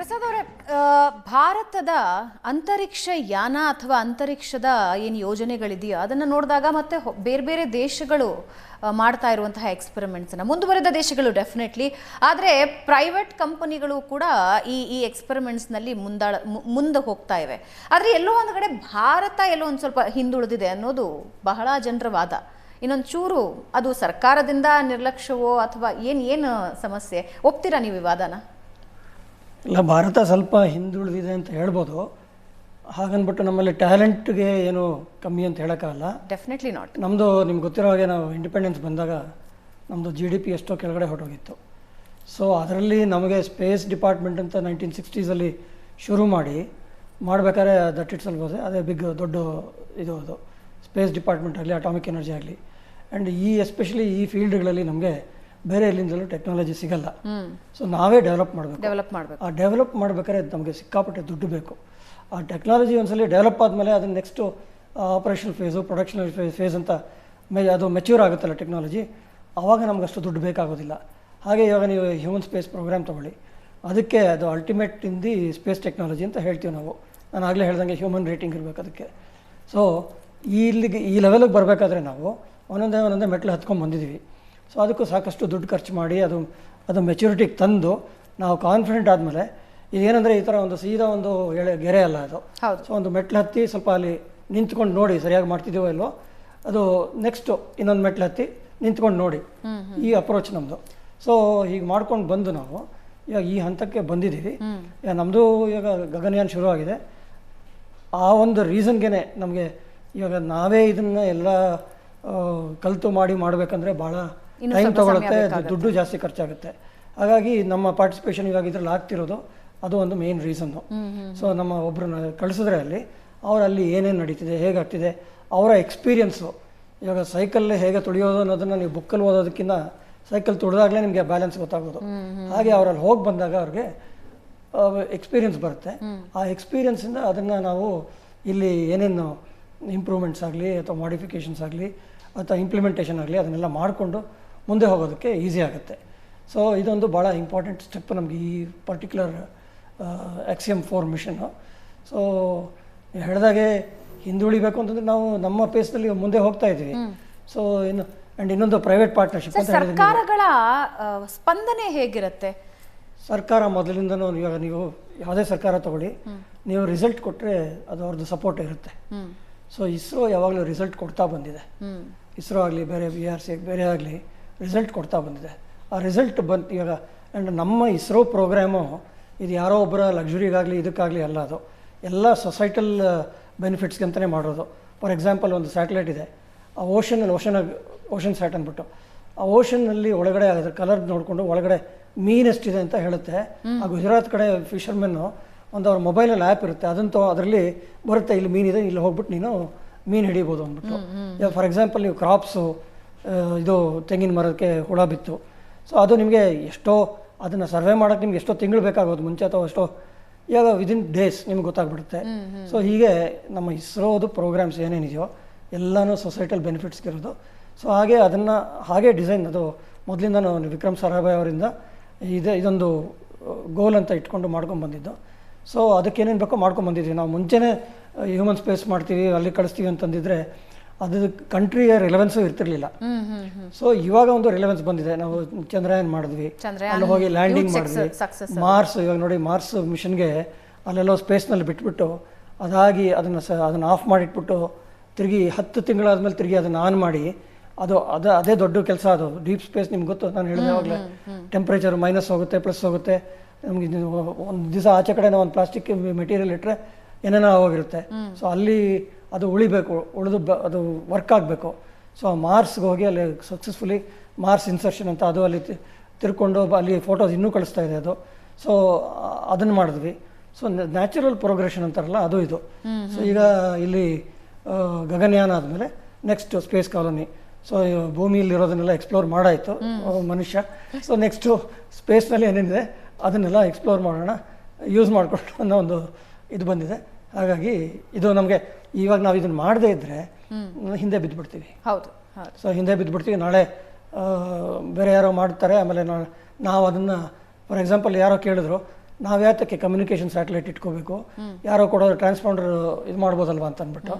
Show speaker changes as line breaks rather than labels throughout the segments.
ಪ್ರಸಾದ್ ಅವರೇ ಭಾರತದ ಅಂತರಿಕ್ಷ ಯಾನ ಅಥವಾ ಅಂತರಿಕ್ಷದ ಏನು ಯೋಜನೆಗಳಿದೆಯೋ ಅದನ್ನು ನೋಡಿದಾಗ ಮತ್ತೆ ಬೇರೆ ಬೇರೆ ದೇಶಗಳು ಮಾಡ್ತಾ ಇರುವಂತಹ ಎಕ್ಸ್ಪೆರಿಮೆಂಟ್ಸನ್ನು ಮುಂದುವರೆದ ದೇಶಗಳು ಡೆಫಿನೆಟ್ಲಿ ಆದರೆ ಪ್ರೈವೇಟ್ ಕಂಪನಿಗಳು ಕೂಡ ಈ ಈ ಎಕ್ಸ್ಪೆರಿಮೆಂಟ್ಸ್ನಲ್ಲಿ ಮುಂದಾಳ ಮುಂದೆ ಹೋಗ್ತಾ ಇವೆ. ಆದರೆ ಎಲ್ಲೋ ಒಂದು ಕಡೆ ಭಾರತ ಎಲ್ಲೋ ಒಂದು ಸ್ವಲ್ಪ ಹಿಂದುಳಿದಿದೆ ಅನ್ನೋದು ಬಹಳ ಜನರ ವಾದ. ಇನ್ನೊಂದು ಚೂರು ಅದು ಸರ್ಕಾರದಿಂದ ನಿರ್ಲಕ್ಷ್ಯವೋ ಅಥವಾ ಏನು ಏನು ಸಮಸ್ಯೆ? ಒಪ್ತೀರಾ ನೀವು ವಿವಾದನ ವಾದನ?
ಇಲ್ಲ ಭಾರತ ಸ್ವಲ್ಪ ಹಿಂದುಳಿದಿದೆ ಅಂತ ಹೇಳ್ಬೋದು. ಹಾಗನ್ಬಿಟ್ಟು ನಮ್ಮಲ್ಲಿ ಟ್ಯಾಲೆಂಟ್ಗೆ ಏನು ಕಮ್ಮಿ ಅಂತ ಹೇಳೋಕ್ಕಾಗಲ್ಲ.
ಡೆಫಿನೆಟ್ಲಿ ನಾಟ್
ನಮ್ಮದು ನಿಮ್ಗೆ ಗೊತ್ತಿರೋ ಹಾಗೆ ನಾವು ಇಂಡಿಪೆಂಡೆನ್ಸ್ ಬಂದಾಗ ನಮ್ಮದು ಜಿ ಡಿ ಪಿ ಎಷ್ಟೋ ಕೆಳಗಡೆ ಹೊರಟೋಗಿತ್ತು. ಸೊ ಅದರಲ್ಲಿ ನಮಗೆ ಸ್ಪೇಸ್ ಡಿಪಾರ್ಟ್ಮೆಂಟ್ ಅಂತ ನೈನ್ಟೀನ್ ಸಿಕ್ಸ್ಟೀಸಲ್ಲಿ ಶುರು ಮಾಡಿ ಮಾಡಬೇಕಾದ್ರೆ ದಟ್ ಇಟ್ಸ್ ಅಲ್ಬೋದು ಅದೇ ಬಿಗ್ ದೊಡ್ಡ ಇದು ಅದು. ಸ್ಪೇಸ್ ಡಿಪಾರ್ಟ್ಮೆಂಟ್ ಆಗಲಿ ಅಟಾಮಿಕ್ ಎನರ್ಜಿ ಆಗಲಿ. ಆ್ಯಂಡ್ ಈ ಎಸ್ಪೆಷಲಿ ಈ ಫೀಲ್ಡ್ಗಳಲ್ಲಿ ನಮಗೆ ಬೇರೆ ಎಲ್ಲಿಂದಲೂ ಟೆಕ್ನಾಲಜಿ ಸಿಗಲ್ಲ. ಸೊ ನಾವೇ ಡೆವಲಪ್ ಮಾಡಬೇಕು.
ಡೆವಲಪ್ ಮಾಡಬೇಕು.
ಆ ಡೆವಲಪ್ ಮಾಡ್ಬೇಕಾದ್ರೆ ನಮಗೆ ಸಿಕ್ಕಾಪಟ್ಟೆ ದುಡ್ಡು ಬೇಕು. ಆ ಟೆಕ್ನಾಲಜಿ ಒಂದ್ಸಲಿ ಡೆವಲಪ್ ಆದಮೇಲೆ ಅದನ್ನ ನೆಕ್ಸ್ಟು ಆಪರೇಷನ್ ಫೇಸು ಪ್ರೊಡಕ್ಷನಲ್ ಫೇಸ್ ಫೇಸ್ ಅಂತ ಮೆ ಅದು ಮೆಚ್ಯೂರ್ ಆಗುತ್ತಲ್ಲ ಟೆಕ್ನಾಲಜಿ ಆವಾಗ ನಮ್ಗೆ ಅಷ್ಟು ದುಡ್ಡು ಬೇಕಾಗೋದಿಲ್ಲ. ಹಾಗೆ ಇವಾಗ ನೀವು ಹ್ಯೂಮನ್ ಸ್ಪೇಸ್ ಪ್ರೋಗ್ರಾಮ್ ತೊಗೊಳ್ಳಿ. ಅದಕ್ಕೆ ಅದು ultimate in the space technology ಅಂತ ಹೇಳ್ತೀವಿ ನಾವು. ನಾನು ಆಗಲೇ ಹೇಳ್ದಂಗೆ ಹ್ಯೂಮನ್ ರೇಟಿಂಗ್ ಇರಬೇಕು ಅದಕ್ಕೆ. ಸೊ ಇಲ್ಲಿಗೆ ಈ ಲೆವೆಲಿಗೆ ಬರಬೇಕಾದ್ರೆ ನಾವು ಒಂದೊಂದೇ ಒಂದೊಂದೇ ಮೆಟ್ಲು ಹತ್ಕೊಂಡು ಬಂದಿದ್ದೀವಿ. ಸೊ ಅದಕ್ಕೂ ಸಾಕಷ್ಟು ದುಡ್ಡು ಖರ್ಚು ಮಾಡಿ ಅದು ಅದು ಮೆಚುರಿಟಿಗೆ ತಂದು ನಾವು ಕಾನ್ಫಿಡೆಂಟ್ ಆದಮೇಲೆ ಇದೇನೆಂದರೆ ಈ ಥರ ಒಂದು ಸೀದಾ ಒಂದು ಎಳೆ ಗೆರೆ ಅಲ್ಲ ಅದು. ಸೊ ಒಂದು ಮೆಟ್ಲು ಹತ್ತಿ ಸ್ವಲ್ಪ ಅಲ್ಲಿ ನಿಂತ್ಕೊಂಡು ನೋಡಿ ಸರಿಯಾಗಿ ಮಾಡ್ತಿದ್ದೀವೋ ಇಲ್ವೋ ಅದು ನೆಕ್ಸ್ಟು ಇನ್ನೊಂದು ಮೆಟ್ಲು ಹತ್ತಿ ನಿಂತ್ಕೊಂಡು ನೋಡಿ ಈ ಅಪ್ರೋಚ್ ನಮ್ಮದು ಸೊ ಹೀಗೆ ಮಾಡ್ಕೊಂಡು ಬಂದು ನಾವು ಇವಾಗ ಈ ಹಂತಕ್ಕೆ ಬಂದಿದ್ದೀವಿ. ಈಗ ನಮ್ಮದು ಇವಾಗ ಗಗನಯಾನ್ ಶುರು ಆಗಿದೆ ಆ ಒಂದು ರೀಸನ್ಗೆ ನಮಗೆ ಇವಾಗ ನಾವೇ ಇದನ್ನು ಎಲ್ಲ ಕಲಿತು ಮಾಡಿ ಮಾಡಬೇಕಂದ್ರೆ ಭಾಳ ಟೈಮ್ ತೊಗೊಳುತ್ತೆ ದುಡ್ಡು ಜಾಸ್ತಿ ಖರ್ಚಾಗುತ್ತೆ. ಹಾಗಾಗಿ ನಮ್ಮ ಪಾರ್ಟಿಸಿಪೇಷನ್ ಇವಾಗ ಇದ್ರಲ್ಲಿ ಆಗ್ತಿರೋದು ಅದು ಒಂದು ಮೇನ್ ರೀಸನ್ನು ಸೊ ನಮ್ಮ ಒಬ್ಬರನ್ನ ಕಳಿಸಿದ್ರೆ ಅಲ್ಲಿ ಅವ್ರು ಅಲ್ಲಿ ಏನೇನು ನಡೀತಿದೆ ಹೇಗಾಗ್ತಿದೆ ಅವರ ಎಕ್ಸ್ಪೀರಿಯನ್ಸು ಇವಾಗ ಸೈಕಲ್ ಹೇಗೆ ತುಳಿಯೋದು ಅನ್ನೋದನ್ನ ನೀವು ಬುಕ್ಕಲ್ಲಿ ಓದೋದಕ್ಕಿಂತ ಸೈಕಲ್ ತುಳಿದಾಗಲೇ ನಿಮಗೆ ಬ್ಯಾಲೆನ್ಸ್ ಗೊತ್ತಾಗೋದು. ಹಾಗೆ ಅವರಲ್ಲಿ ಹೋಗಿ ಬಂದಾಗ ಅವ್ರಿಗೆ ಎಕ್ಸ್ಪೀರಿಯನ್ಸ್ ಬರುತ್ತೆ. ಆ ಎಕ್ಸ್ಪೀರಿಯನ್ಸಿಂದ ಅದನ್ನು ನಾವು ಇಲ್ಲಿ ಏನೇನು ಇಂಪ್ರೂವ್ಮೆಂಟ್ಸ್ ಆಗಲಿ ಅಥವಾ ಮಾಡಿಫಿಕೇಷನ್ಸ್ ಆಗಲಿ ಅಥವಾ ಇಂಪ್ಲಿಮೆಂಟೇಷನ್ ಆಗಲಿ ಅದನ್ನೆಲ್ಲ ಮಾಡಿಕೊಂಡು ಮುಂದೆ ಹೋಗೋದಕ್ಕೆ ಈಸಿ ಆಗುತ್ತೆ. ಸೊ ಇದೊಂದು ಭಾಳ ಇಂಪಾರ್ಟೆಂಟ್ ಸ್ಟೆಪ್ ನಮಗೆ ಈ ಪರ್ಟಿಕ್ಯುಲರ್ ಎಕ್ಸಿಎಮ್ ಫೋರ್ ಮಿಷನ್ನು ಸೊ ಹೇಳಿದಾಗೆ ಹಿಂದುಳಿಬೇಕು ಅಂತಂದ್ರೆ ನಾವು ನಮ್ಮ ಪೇಸ್ನಲ್ಲಿ ಮುಂದೆ ಹೋಗ್ತಾ ಇದ್ದೀವಿ. ಸೊ ಇನ್ನು ಆ್ಯಂಡ್ ಇನ್ನೊಂದು ಪ್ರೈವೇಟ್ ಪಾರ್ಟ್ನರ್ಶಿಪ್
ಸರ್ಕಾರಗಳ ಸ್ಪಂದನೆ ಹೇಗಿರುತ್ತೆ?
ಸರ್ಕಾರ ಮೊದಲಿಂದನೂ ಇವಾಗ ನೀವು ಯಾವುದೇ ಸರ್ಕಾರ ತಗೊಳ್ಳಿ ನೀವು ರಿಸಲ್ಟ್ ಕೊಟ್ಟರೆ ಅದು ಅವ್ರದ್ದು ಸಪೋರ್ಟ್ ಇರುತ್ತೆ. ಸೊ ಇಸ್ರೋ ಯಾವಾಗಲೂ ರಿಸಲ್ಟ್ ಕೊಡ್ತಾ ಬಂದಿದೆ. ಇಸ್ರೋ ಆಗಲಿ ಬೇರೆ ಬಿ ಆರ್ ಸಿ ಬೇರೆ ಆಗಲಿ ರಿಸಲ್ಟ್ ಕೊಡ್ತಾ ಬಂದಿದೆ. ಆ ರಿಸಲ್ಟ್ ಬಂತು ಇವಾಗ ಆ್ಯಂಡ್ ನಮ್ಮ ಇಸ್ರೋ ಪ್ರೋಗ್ರಾಮು ಇದು ಯಾರೋ ಒಬ್ಬರ ಲಕ್ಸುರಿಗಾಗಲಿ ಇದಕ್ಕಾಗಲಿ ಅಲ್ಲ ಅದು. ಎಲ್ಲ ಸೊಸೈಟಲ್ ಬೆನಿಫಿಟ್ಸ್ಗೆ ಅಂತಲೇ ಮಾಡೋದು. ಫಾರ್ ಎಕ್ಸಾಂಪಲ್ ಒಂದು ಸ್ಯಾಟಲೈಟ್ ಇದೆ. ಆ ಓಷನಲ್ಲಿ ಓಷನ್ ಓಷನ್ ಸ್ಯಾಟ್ ಅಂದ್ಬಿಟ್ಟು. ಆ ಓಷನ್ನಲ್ಲಿ ಒಳಗಡೆ ಅದರ ಕಲರ್ ನೋಡಿಕೊಂಡು ಒಳಗಡೆ ಮೀನ್ ಎಷ್ಟಿದೆ ಅಂತ ಹೇಳುತ್ತೆ. ಆ ಗುಜರಾತ್ ಕಡೆ ಫಿಶರ್ಮೆನ್ನು ಒಂದು ಅವ್ರ ಮೊಬೈಲಲ್ಲಿ ಆ್ಯಪ್ ಇರುತ್ತೆ. ಅದಂತೂ ಅದರಲ್ಲಿ ಬರುತ್ತೆ ಇಲ್ಲಿ ಮೀನಿದೆ ಇಲ್ಲಿ ಹೋಗ್ಬಿಟ್ಟು ನೀನು ಮೀನು ಹಿಡಿಬೋದು ಅಂದ್ಬಿಟ್ಟು. ಫಾರ್ ಎಕ್ಸಾಂಪಲ್ ನೀವು ಕ್ರಾಪ್ಸು ಇದು ತೆಂಗಿನ ಮರಕ್ಕೆ ಹುಳ ಬಿತ್ತು. ಸೊ ಅದು ನಿಮಗೆ ಎಷ್ಟೋ ಅದನ್ನು ಸರ್ವೆ ಮಾಡೋಕ್ಕೆ ನಿಮ್ಗೆ ಎಷ್ಟೋ ತಿಂಗಳು ಬೇಕಾಗೋದು ಮುಂಚೆ ಅಥವಾ ಎಷ್ಟೋ ಇವಾಗ ವಿದಿನ್ ಡೇಸ್ ನಿಮ್ಗೆ ಗೊತ್ತಾಗ್ಬಿಡುತ್ತೆ. ಸೊ ಹೀಗೆ ನಮ್ಮ ಇಸ್ರೋದು ಪ್ರೋಗ್ರಾಮ್ಸ್ ಏನೇನಿದೆಯೋ ಎಲ್ಲನೂ ಸೊಸೈಟಲ್ ಬೆನಿಫಿಟ್ಸ್ಗೆ ಇರೋದು ಸೊ ಹಾಗೆ ಅದನ್ನು ಹಾಗೆ ಡಿಸೈನ್ ಅದು ಮೊದಲಿಂದ ವಿಕ್ರಮ್ ಸಾರಾಭಾಯ್ ಅವರಿಂದ ಇದೆ ಇದೊಂದು ಗೋಲ್ ಅಂತ ಇಟ್ಕೊಂಡು ಮಾಡ್ಕೊಂಡು ಬಂದಿದ್ದು. ಸೊ ಅದಕ್ಕೇನೇನು ಬೇಕೋ ಮಾಡ್ಕೊಂಡು ಬಂದಿದ್ವಿ. ನಾವು ಮುಂಚೆನೇ ಹ್ಯೂಮನ್ ಸ್ಪೇಸ್ ಮಾಡ್ತೀವಿ ಅಲ್ಲಿ ಕಳಿಸ್ತೀವಿ ಅಂತಂದಿದ್ರೆ ಅದು ಕಂಟ್ರಿಯ ರಿಲೆವೆನ್ಸು ಇರ್ತಿರ್ಲಿಲ್ಲ. ಸೊ ಇವಾಗ ಒಂದು ರಿಲೆವೆನ್ಸ್ ಬಂದಿದೆ. ನಾವು ಚಂದ್ರಯಾನ್ ಮಾಡಿದ್ವಿ. ಅಲ್ಲಿ ಹೋಗಿ ಲ್ಯಾಂಡಿಂಗ್ ಮಾಡಿದ್ವಿ. ಮಾರ್ಸ್ ಇವಾಗ ನೋಡಿ ಮಾರ್ಸ್ ಮಿಷನ್ಗೆ ಅಲ್ಲೆಲ್ಲೋ ಸ್ಪೇಸ್ನಲ್ಲಿ ಬಿಟ್ಬಿಟ್ಟು ಅದಾಗಿ ಅದನ್ನು ಸ ಅದನ್ನು ಆಫ್ ಮಾಡಿಟ್ಬಿಟ್ಟು ತಿರುಗಿ ಹತ್ತು ತಿಂಗಳಾದ್ಮೇಲೆ ತಿರುಗಿ ಅದನ್ನ ಆನ್ ಮಾಡಿ ಅದು ಅದ ಅದೇ ದೊಡ್ಡ ಕೆಲಸ ಅದು. ಡೀಪ್ ಸ್ಪೇಸ್ ನಿಮ್ಗೆ ಗೊತ್ತು ನಾನು ಹೇಳಿದೆ ಅವಾಗಲೇ. ಟೆಂಪ್ರೇಚರ್ ಮೈನಸ್ ಹೋಗುತ್ತೆ ಪ್ಲಸ್ ಹೋಗುತ್ತೆ. ನಮಗೆ ಒಂದು ದಿವಸ ಆಚೆ ಕಡೆ ನಾವು ಒಂದು ಪ್ಲಾಸ್ಟಿಕ್ ಮೆಟೀರಿಯಲ್ ಇಟ್ಟರೆ ಏನೇನೋ ಹೋಗಿರುತ್ತೆ ಸೊ ಅಲ್ಲಿ ಅದು ಉಳಿಬೇಕು ಉಳಿದು ಬ ಅದು ವರ್ಕ್ ಆಗಬೇಕು. ಸೊ ಮಾರ್ಸ್ಗೆ ಹೋಗಿ ಅಲ್ಲಿ ಸಕ್ಸಸ್ಫುಲಿ ಮಾರ್ಸ್ ಇನ್ಸರ್ಷನ್ ಅಂತ ಅದು ಅಲ್ಲಿ ತಿರ್ಕೊಂಡು ಅಲ್ಲಿ ಫೋಟೋಸ್ ಇನ್ನೂ ಕಳಿಸ್ತಾ ಇದೆ ಅದು. ಸೊ ಅದನ್ನು ಮಾಡಿದ್ವಿ. ಸೊ ನ್ಯಾಚುರಲ್ ಪ್ರೋಗ್ರೆಷನ್ ಅಂತಾರಲ್ಲ ಅದು ಇದು. ಸೊ ಈಗ ಇಲ್ಲಿ ಗಗನಯಾನ ಆದಮೇಲೆ ನೆಕ್ಸ್ಟ್ ಸ್ಪೇಸ್ ಕಾಲೋನಿ ಸೊ ಭೂಮಿಯಲ್ಲಿ ಇರೋದನ್ನೆಲ್ಲ ಎಕ್ಸ್ಪ್ಲೋರ್ ಮಾಡಾಯಿತು ಮನುಷ್ಯ. ಸೊ ನೆಕ್ಸ್ಟು ಸ್ಪೇಸ್ನಲ್ಲಿ ಏನೇನಿದೆ ಅದನ್ನೆಲ್ಲ ಎಕ್ಸ್ಪ್ಲೋರ್ ಮಾಡೋಣ ಯೂಸ್ ಮಾಡಿಕೊಂಡು ಅನ್ನೋ ಒಂದು ಇದು ಬಂದಿದೆ. ಹಾಗಾಗಿ ಇದು ನಮಗೆ ಇವಾಗ ನಾವು ಇದನ್ನು ಮಾಡದೇ ಇದ್ದರೆ ಹಿಂದೆ ಬಿದ್ದುಬಿಡ್ತೀವಿ
ಹೌದು ಹೌದು.
ಸೊ ಹಿಂದೆ ಬಿದ್ದುಬಿಡ್ತೀವಿ ನಾಳೆ ಬೇರೆ ಯಾರೋ ಮಾಡ್ತಾರೆ ಆಮೇಲೆ ನಾ ನಾವು ಅದನ್ನು ಫಾರ್ ಎಕ್ಸಾಂಪಲ್ ಯಾರೋ ಕೇಳಿದ್ರು ನಾವು ಯಾತಕ್ಕೆ ಕಮ್ಯುನಿಕೇಷನ್ ಸ್ಯಾಟಲೈಟ್ ಇಟ್ಕೋಬೇಕು? ಯಾರೋ ಕೊಡೋದು ಟ್ರಾನ್ಸ್ಪಾಂಡರ್ ಇದು ಮಾಡ್ಬೋದಲ್ವಾ ಅಂತ ಅಂದ್ಬಿಟ್ಟು.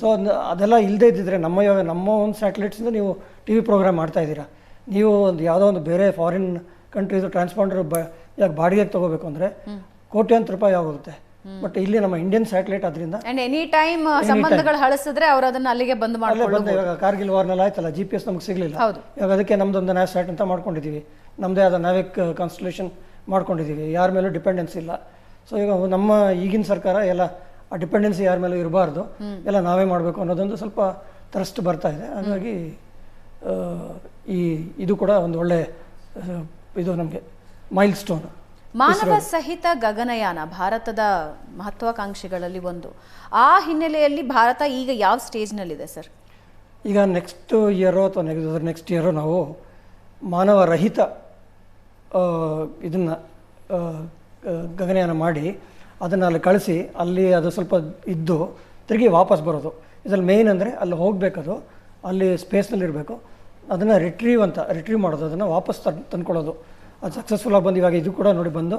ಸೊ ಅದೆಲ್ಲ ಇಲ್ಲದೇ ಇದ್ದಿದ್ರೆ ನಮ್ಮ ನಮ್ಮ ಒಂದು ಸ್ಯಾಟಲೈಟ್ಸಿಂದ ನೀವು ಟಿ ವಿ ಪ್ರೋಗ್ರಾಮ್ ಮಾಡ್ತಾ ಇದ್ದೀರಾ. ನೀವು ಒಂದು ಯಾವುದೋ ಒಂದು ಬೇರೆ ಫಾರಿನ್ ಕಂಟ್ರೀಸು ಟ್ರಾನ್ಸ್ಪಾಂಡರ್ ಬ ಯಾಕೆ ಬಾಡಿಗೆಗೆ ತೊಗೋಬೇಕು ಅಂದರೆ ಕೋಟ್ಯಾಂತರ ರೂಪಾಯಿ ಆಗುತ್ತೆ ಬಟ್ ಇಲ್ಲಿ ನಮ್ಮ ಇಂಡಿಯನ್ ಸ್ಯಾಟಲೈಟ್ ಅದರಿಂದ
ಅಂಡ್ ಎನಿ ಟೈಮ್ ಸಂಬಂಧಗಳು ಹಳಸಿದ್ರೆ ಅವರು ಅದನ್ನ ಅಲ್ಲಿಗೆ ಬಂದ್
ಮಾಡ್ಕೊಳ್ಳೋದು ಇವಾಗ ಕಾರ್ಗಿಲ್ ವಾರ್ನಲ್ಲಿ ಆಯ್ತಲ್ಲ ಜಿ ಪಿ ಎಸ್ ನಮ್ಗೆ ಸಿಗಲಿಲ್ಲ. ಇವಾಗ ಅದಕ್ಕೆ ನಮ್ದೊಂದು ನ್ಯಾಸ್ಯಾಟ್ ಅಂತ ಮಾಡ್ಕೊಂಡಿದ್ದೀವಿ ನಮ್ಮದೇ ಆದ ನಾವಿಕ್ ಕಾನ್ಸ್ಟಲೇಷನ್ ಮಾಡ್ಕೊಂಡಿದ್ದೀವಿ ಯಾರ ಮೇಲೂ ಡಿಪೆಂಡೆನ್ಸ್ ಇಲ್ಲ. ಸೊ ಈಗ ನಮ್ಮ ಈಗಿನ ಸರ್ಕಾರ ಎಲ್ಲ ಆ ಡಿಪೆಂಡೆನ್ಸಿ ಯಾರ ಮೇಲೂ ಇರಬಾರ್ದು. ಎಲ್ಲ ನಾವೇ ಮಾಡಬೇಕು ಅನ್ನೋದೊಂದು ಸ್ವಲ್ಪ ತರಸ್ಟ್ ಬರ್ತಾ ಇದೆ. ಹಾಗಾಗಿ ಈ ಇದು ಕೂಡ ಒಂದು ಒಳ್ಳೆ ಇದು ನಮಗೆ ಮೈಲ್ ಸ್ಟೋನ್
ಮಾನವ ಸಹಿತ ಗಗನಯಾನ ಭಾರತದ ಮಹತ್ವಾಕಾಂಕ್ಷೆಗಳಲ್ಲಿ ಒಂದು. ಆ ಹಿನ್ನೆಲೆಯಲ್ಲಿ ಭಾರತ ಈಗ ಯಾವ ಸ್ಟೇಜ್ನಲ್ಲಿದೆ ಸರ್?
ಈಗ ನೆಕ್ಸ್ಟ್ ಇಯರು ಅಥವಾ ನೆಕ್ಸ್ಟ್ ನೆಕ್ಸ್ಟ್ ಇಯರು ನಾವು ಮಾನವ ರಹಿತ ಇದನ್ನು ಗಗನಯಾನ ಮಾಡಿ ಅದನ್ನು ಅಲ್ಲಿ ಕಳಿಸಿ ಅಲ್ಲಿ ಅದು ಸ್ವಲ್ಪ ಇದ್ದು ತಿರುಗಿ ವಾಪಸ್ ಬರೋದು. ಇದರಲ್ಲಿ ಮೇಯ್ನ್ ಅಂದರೆ ಅಲ್ಲಿ ಹೋಗಬೇಕದು ಅಲ್ಲಿ ಸ್ಪೇಸ್ನಲ್ಲಿರಬೇಕು ಅದನ್ನು ರಿಟ್ರೀವ್ ಅಂತ ರಿಟ್ರೀವ್ ಮಾಡೋದು ಅದನ್ನು ವಾಪಸ್ ತಂದು ತಂದ್ಕೊಳ್ಳೋದು. ಅದು ಸಕ್ಸಸ್ಫುಲ್ ಆಗಿ ಬಂದು ಇವಾಗ ಇದು ಕೂಡ ನೋಡಿ ಬಂದು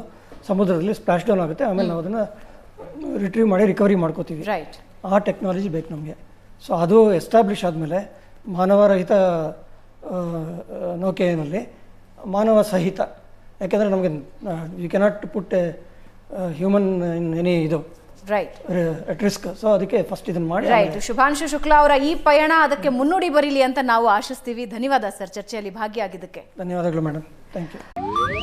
ಸಮುದ್ರದಲ್ಲಿ ಸ್ಪ್ಲಾಶ್ ಡೌನ್ ಆಗುತ್ತೆ. ಆಮೇಲೆ ನಾವು ಅದನ್ನು ರಿಟ್ರೀವ್ ಮಾಡಿ ರಿಕವರಿ ಮಾಡ್ಕೋತೀವಿ.
ರೈಟ್
ಆ ಟೆಕ್ನಾಲಜಿ ಬೇಕು ನಮಗೆ. ಸೊ ಅದು ಎಸ್ಟಾಬ್ಲಿಷ್ ಆದಮೇಲೆ ಮಾನವರಹಿತ ನೌಕೆಯಲ್ಲಿ ಮಾನವ ಸಹಿತ ಯಾಕೆಂದರೆ ನಮಗೆ you cannot put a human in any ಇದು
ರೈಟ್
ಅಟ್ ರಿಸ್ಕ್ ಸೊ ಅದಕ್ಕೆ ಫಸ್ಟ್ ಇದನ್ನು ಮಾಡಿ
ರೈಟ್ ಶುಭಾಂಶು ಶುಕ್ಲಾ ಅವರ ಈ ಪಯಣ ಅದಕ್ಕೆ ಮುನ್ನುಡಿ ಬರೀಲಿ ಅಂತ ನಾವು ಆಶಿಸ್ತೀವಿ. ಧನ್ಯವಾದ ಸರ್ ಚರ್ಚೆಯಲ್ಲಿ ಭಾಗಿಯಾಗಿದ್ದಕ್ಕೆ.
ಧನ್ಯವಾದಗಳು ಮೇಡಮ್ ಥ್ಯಾಂಕ್ ಯು